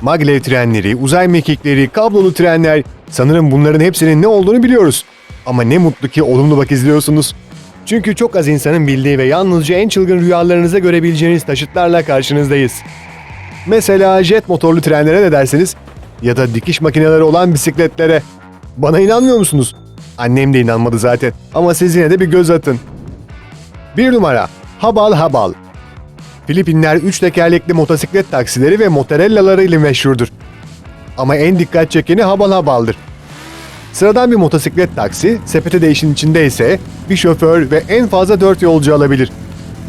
maglev trenleri, uzay mekikleri, kablolu trenler. Sanırım bunların hepsinin ne olduğunu biliyoruz. Ama ne mutlu ki olumlu bak izliyorsunuz. Çünkü çok az insanın bildiği ve yalnızca en çılgın rüyalarınızda görebileceğiniz taşıtlarla karşınızdayız. Mesela jet motorlu trenlere ne dersiniz? Ya da dikiş makineleri olan bisikletlere. Bana inanmıyor musunuz? Annem de inanmadı zaten. Ama siz yine de bir göz atın. Bir numara. Habal Habal. Filipinler üç tekerlekli motosiklet taksileri ve motorellaları ile meşhurdur. Ama en dikkat çekeni Habal Habal'dır. Sıradan bir motosiklet taksi, sepete de işin içinde ise bir şoför ve en fazla 4 yolcu alabilir.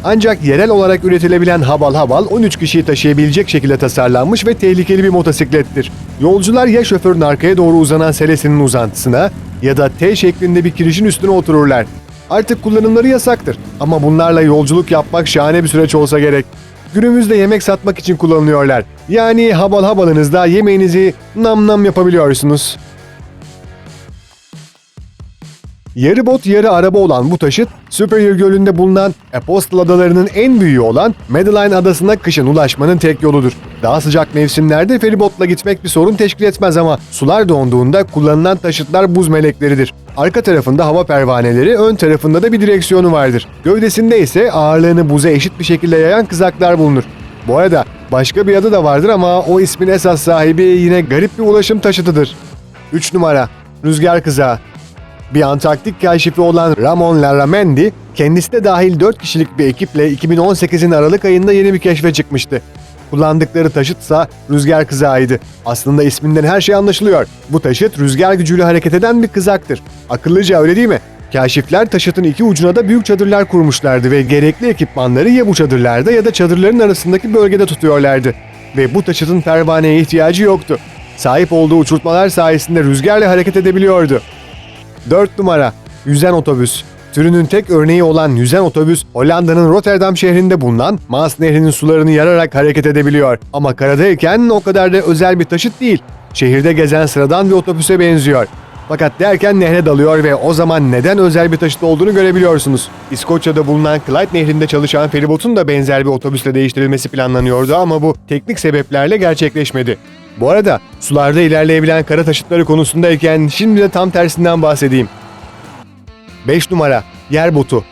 Ancak yerel olarak üretilebilen Habal Habal 13 kişiyi taşıyabilecek şekilde tasarlanmış ve tehlikeli bir motosiklettir. Yolcular ya şoförün arkaya doğru uzanan selesinin uzantısına ya da T şeklinde bir kirişin üstüne otururlar. Artık kullanımları yasaktır ama bunlarla yolculuk yapmak şahane bir süreç olsa gerek. Günümüzde yemek satmak için kullanılıyorlar. Yani habal habalınızda yemeğinizi nam nam yapabiliyorsunuz. Yarı bot yarı araba olan bu taşıt, Superior Gölü'nde bulunan Apostle Adaları'nın en büyüğü olan Madeline Adası'na kışın ulaşmanın tek yoludur. Daha sıcak mevsimlerde feribotla gitmek bir sorun teşkil etmez ama sular donduğunda kullanılan taşıtlar buz melekleridir. Arka tarafında hava pervaneleri, ön tarafında da bir direksiyonu vardır. Gövdesinde ise ağırlığını buza eşit bir şekilde yayan kızaklar bulunur. Bu arada başka bir adı da vardır ama o ismin esas sahibi yine garip bir ulaşım taşıtıdır. 3 numara Rüzgar Kızağı bir Antarktik kaşifi olan Ramon Larramendi, kendisi de dahil 4 kişilik bir ekiple 2018'in Aralık ayında yeni bir keşfe çıkmıştı. Kullandıkları taşıtsa rüzgar kızağıydı. Aslında isminden her şey anlaşılıyor. Bu taşıt rüzgar gücüyle hareket eden bir kızaktır. Akıllıca öyle değil mi? Kaşifler taşıtın iki ucuna da büyük çadırlar kurmuşlardı ve gerekli ekipmanları ya bu çadırlarda ya da çadırların arasındaki bölgede tutuyorlardı. Ve bu taşıtın pervaneye ihtiyacı yoktu. Sahip olduğu uçurtmalar sayesinde rüzgarla hareket edebiliyordu. 4 numara Yüzen Otobüs Türünün tek örneği olan yüzen otobüs Hollanda'nın Rotterdam şehrinde bulunan Maas Nehri'nin sularını yararak hareket edebiliyor. Ama karadayken o kadar da özel bir taşıt değil. Şehirde gezen sıradan bir otobüse benziyor. Fakat derken nehre dalıyor ve o zaman neden özel bir taşıt olduğunu görebiliyorsunuz. İskoçya'da bulunan Clyde Nehri'nde çalışan feribotun da benzer bir otobüsle değiştirilmesi planlanıyordu ama bu teknik sebeplerle gerçekleşmedi. Bu arada sularda ilerleyebilen kara taşıtları konusundayken şimdi de tam tersinden bahsedeyim. 5 numara yer botu.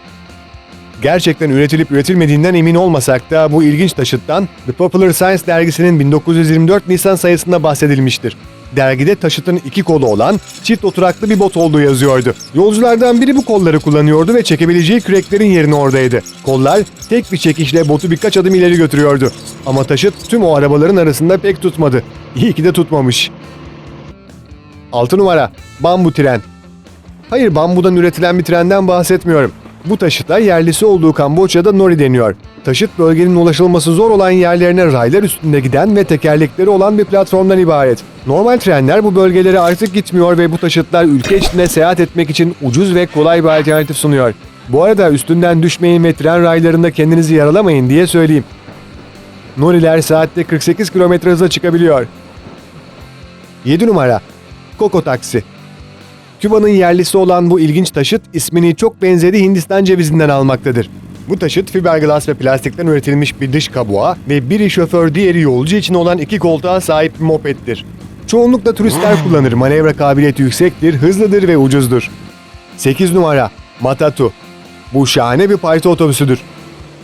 Gerçekten üretilip üretilmediğinden emin olmasak da bu ilginç taşıttan The Popular Science dergisinin 1924 Nisan sayısında bahsedilmiştir. Dergide taşıtın iki kolu olan çift oturaklı bir bot olduğu yazıyordu. Yolculardan biri bu kolları kullanıyordu ve çekebileceği küreklerin yerini oradaydı. Kollar tek bir çekişle botu birkaç adım ileri götürüyordu. Ama taşıt tüm o arabaların arasında pek tutmadı. İyi ki de tutmamış. 6 numara Bambu tren. Hayır bambudan üretilen bir trenden bahsetmiyorum. Bu taşıta yerlisi olduğu Kamboçya'da nori deniyor. Taşıt bölgenin ulaşılması zor olan yerlerine raylar üstünde giden ve tekerlekleri olan bir platformdan ibaret. Normal trenler bu bölgelere artık gitmiyor ve bu taşıtlar ülke içinde seyahat etmek için ucuz ve kolay bir alternatif sunuyor. Bu arada üstünden düşmeyin ve tren raylarında kendinizi yaralamayın diye söyleyeyim. Noriler saatte 48 km hıza çıkabiliyor. 7 numara Koko Taksi Küba'nın yerlisi olan bu ilginç taşıt ismini çok benzeri Hindistan cevizinden almaktadır. Bu taşıt fiberglass ve plastikten üretilmiş bir dış kabuğa ve biri şoför diğeri yolcu için olan iki koltuğa sahip bir mopeddir. Çoğunlukla turistler kullanır, manevra kabiliyeti yüksektir, hızlıdır ve ucuzdur. 8 numara Matatu Bu şahane bir parti otobüsüdür.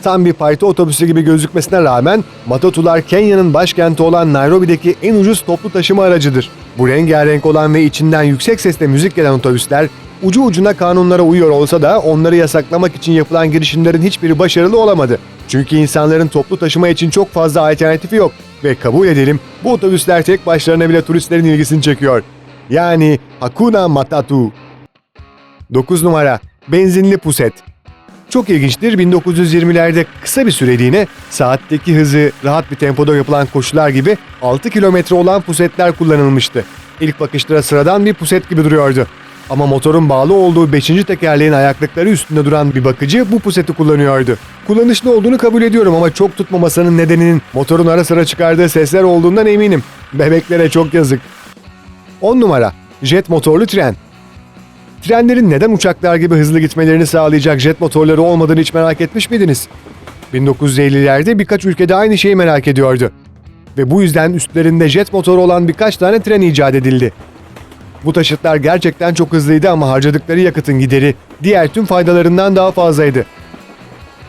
Tam bir parti otobüsü gibi gözükmesine rağmen Matatular Kenya'nın başkenti olan Nairobi'deki en ucuz toplu taşıma aracıdır. Bu rengarenk olan ve içinden yüksek sesle müzik gelen otobüsler ucu ucuna kanunlara uyuyor olsa da onları yasaklamak için yapılan girişimlerin hiçbiri başarılı olamadı. Çünkü insanların toplu taşıma için çok fazla alternatifi yok ve kabul edelim bu otobüsler tek başlarına bile turistlerin ilgisini çekiyor. Yani Hakuna Matatu. 9 numara Benzinli Puset çok ilginçtir 1920'lerde kısa bir süreliğine saatteki hızı rahat bir tempoda yapılan koşular gibi 6 kilometre olan pusetler kullanılmıştı. İlk bakışlara sıradan bir puset gibi duruyordu. Ama motorun bağlı olduğu 5. tekerleğin ayaklıkları üstünde duran bir bakıcı bu puseti kullanıyordu. Kullanışlı olduğunu kabul ediyorum ama çok tutmamasının nedeninin motorun ara sıra çıkardığı sesler olduğundan eminim. Bebeklere çok yazık. 10 numara Jet motorlu tren Trenlerin neden uçaklar gibi hızlı gitmelerini sağlayacak jet motorları olmadığını hiç merak etmiş miydiniz? 1950'lerde birkaç ülkede aynı şeyi merak ediyordu. ve bu yüzden üstlerinde jet motoru olan birkaç tane tren icat edildi. Bu taşıtlar gerçekten çok hızlıydı ama harcadıkları yakıtın gideri diğer tüm faydalarından daha fazlaydı.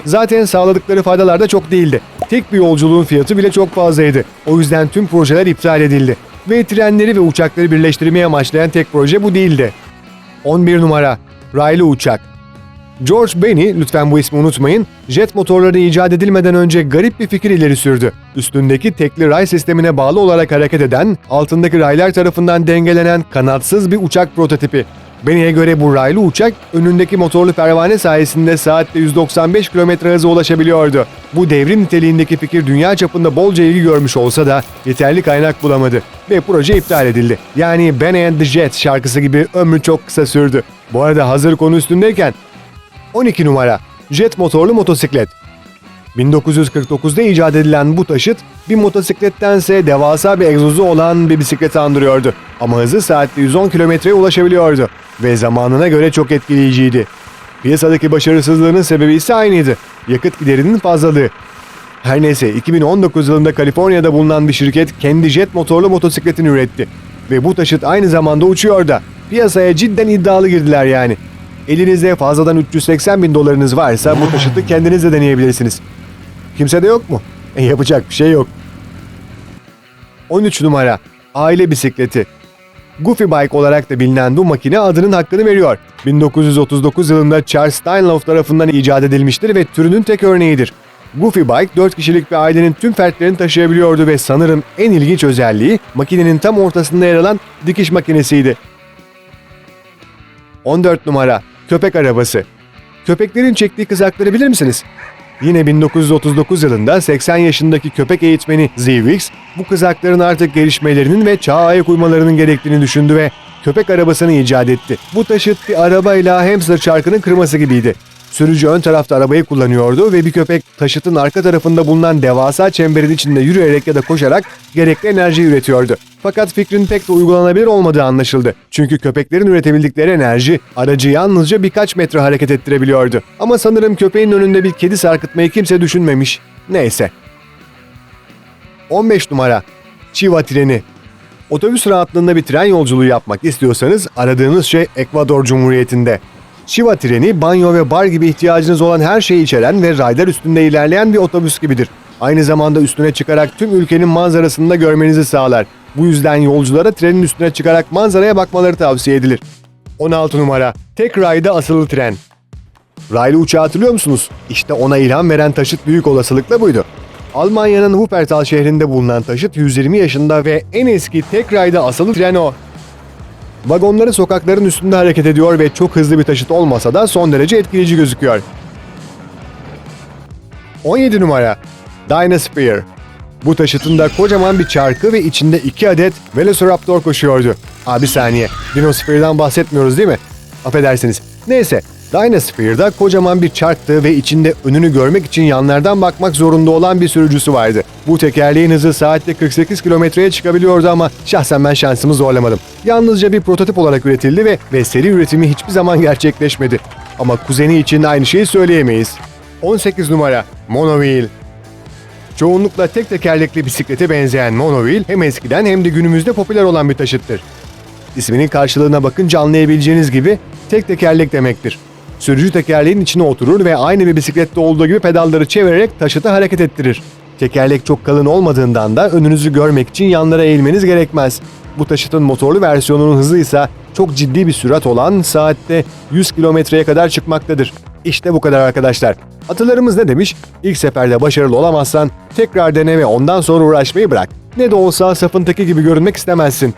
Zaten sağladıkları faydalar da çok değildi. Tek bir yolculuğun fiyatı bile çok fazlaydı. O yüzden tüm projeler iptal edildi. Ve trenleri ve uçakları birleştirmeye amaçlayan tek proje bu değildi. 11 numara Raylı Uçak George Benny, lütfen bu ismi unutmayın, jet motorları icat edilmeden önce garip bir fikir ileri sürdü. Üstündeki tekli ray sistemine bağlı olarak hareket eden, altındaki raylar tarafından dengelenen kanatsız bir uçak prototipi. Benny'e göre bu raylı uçak, önündeki motorlu pervane sayesinde saatte 195 km hıza ulaşabiliyordu. Bu devrim niteliğindeki fikir dünya çapında bolca ilgi görmüş olsa da yeterli kaynak bulamadı ve proje iptal edildi. Yani Ben and the Jet şarkısı gibi ömrü çok kısa sürdü. Bu arada hazır konu üstündeyken 12 numara jet motorlu motosiklet. 1949'da icat edilen bu taşıt bir motosiklettense devasa bir egzozu olan bir bisikleti andırıyordu. Ama hızı saatte 110 kilometreye ulaşabiliyordu ve zamanına göre çok etkileyiciydi. Piyasadaki başarısızlığının sebebi ise aynıydı. Yakıt giderinin fazlalığı. Her neyse 2019 yılında Kaliforniya'da bulunan bir şirket kendi jet motorlu motosikletini üretti. Ve bu taşıt aynı zamanda uçuyor da. Piyasaya cidden iddialı girdiler yani. Elinizde fazladan 380 bin dolarınız varsa bu taşıtı kendiniz de deneyebilirsiniz. Kimse de yok mu? E, yapacak bir şey yok. 13 numara Aile bisikleti Goofy Bike olarak da bilinen bu makine adının hakkını veriyor. 1939 yılında Charles Steinlauf tarafından icat edilmiştir ve türünün tek örneğidir. Goofy Bike 4 kişilik bir ailenin tüm fertlerini taşıyabiliyordu ve sanırım en ilginç özelliği makinenin tam ortasında yer alan dikiş makinesiydi. 14 numara Köpek arabası. Köpeklerin çektiği kızakları bilir misiniz? Yine 1939 yılında 80 yaşındaki köpek eğitmeni Z. Weeks, bu kızakların artık gelişmelerinin ve çağa ayak uymalarının gerektiğini düşündü ve köpek arabasını icat etti. Bu taşıt bir arabayla hamster çarkının kırması gibiydi. Sürücü ön tarafta arabayı kullanıyordu ve bir köpek taşıtın arka tarafında bulunan devasa çemberin içinde yürüyerek ya da koşarak gerekli enerji üretiyordu. Fakat fikrin pek de uygulanabilir olmadığı anlaşıldı. Çünkü köpeklerin üretebildikleri enerji aracı yalnızca birkaç metre hareket ettirebiliyordu. Ama sanırım köpeğin önünde bir kedi sarkıtmayı kimse düşünmemiş. Neyse. 15 numara Chiva treni Otobüs rahatlığında bir tren yolculuğu yapmak istiyorsanız aradığınız şey Ekvador Cumhuriyeti'nde. Shiva treni banyo ve bar gibi ihtiyacınız olan her şeyi içeren ve raylar üstünde ilerleyen bir otobüs gibidir. Aynı zamanda üstüne çıkarak tüm ülkenin manzarasını da görmenizi sağlar. Bu yüzden yolculara trenin üstüne çıkarak manzaraya bakmaları tavsiye edilir. 16 numara Tek rayda asılı tren Raylı uçağı hatırlıyor musunuz? İşte ona ilham veren taşıt büyük olasılıkla buydu. Almanya'nın Wuppertal şehrinde bulunan taşıt 120 yaşında ve en eski tek rayda asılı tren o. Vagonları sokakların üstünde hareket ediyor ve çok hızlı bir taşıt olmasa da son derece etkileyici gözüküyor. 17 numara Dynasphere Bu taşıtın da kocaman bir çarkı ve içinde iki adet Velociraptor koşuyordu. Abi saniye, Dinosphere'dan bahsetmiyoruz değil mi? Affedersiniz. Neyse, Dynasphere'da kocaman bir çarktı ve içinde önünü görmek için yanlardan bakmak zorunda olan bir sürücüsü vardı. Bu tekerleğin hızı saatte 48 kilometreye çıkabiliyordu ama şahsen ben şansımı zorlamadım. Yalnızca bir prototip olarak üretildi ve, ve seri üretimi hiçbir zaman gerçekleşmedi. Ama kuzeni için aynı şeyi söyleyemeyiz. 18 numara Monowheel Çoğunlukla tek tekerlekli bisiklete benzeyen monowheel hem eskiden hem de günümüzde popüler olan bir taşıttır. İsminin karşılığına bakınca anlayabileceğiniz gibi tek tekerlek demektir. Sürücü tekerleğin içine oturur ve aynı bir bisiklette olduğu gibi pedalları çevirerek taşıtı hareket ettirir. Tekerlek çok kalın olmadığından da önünüzü görmek için yanlara eğilmeniz gerekmez. Bu taşıtın motorlu versiyonunun hızı ise çok ciddi bir sürat olan saatte 100 kilometreye kadar çıkmaktadır. İşte bu kadar arkadaşlar. Atalarımız ne demiş? İlk seferde başarılı olamazsan tekrar dene ve ondan sonra uğraşmayı bırak. Ne de olsa safıntaki gibi görünmek istemezsin.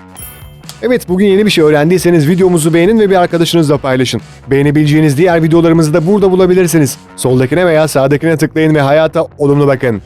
Evet bugün yeni bir şey öğrendiyseniz videomuzu beğenin ve bir arkadaşınızla paylaşın. Beğenebileceğiniz diğer videolarımızı da burada bulabilirsiniz. Soldakine veya sağdakine tıklayın ve hayata olumlu bakın.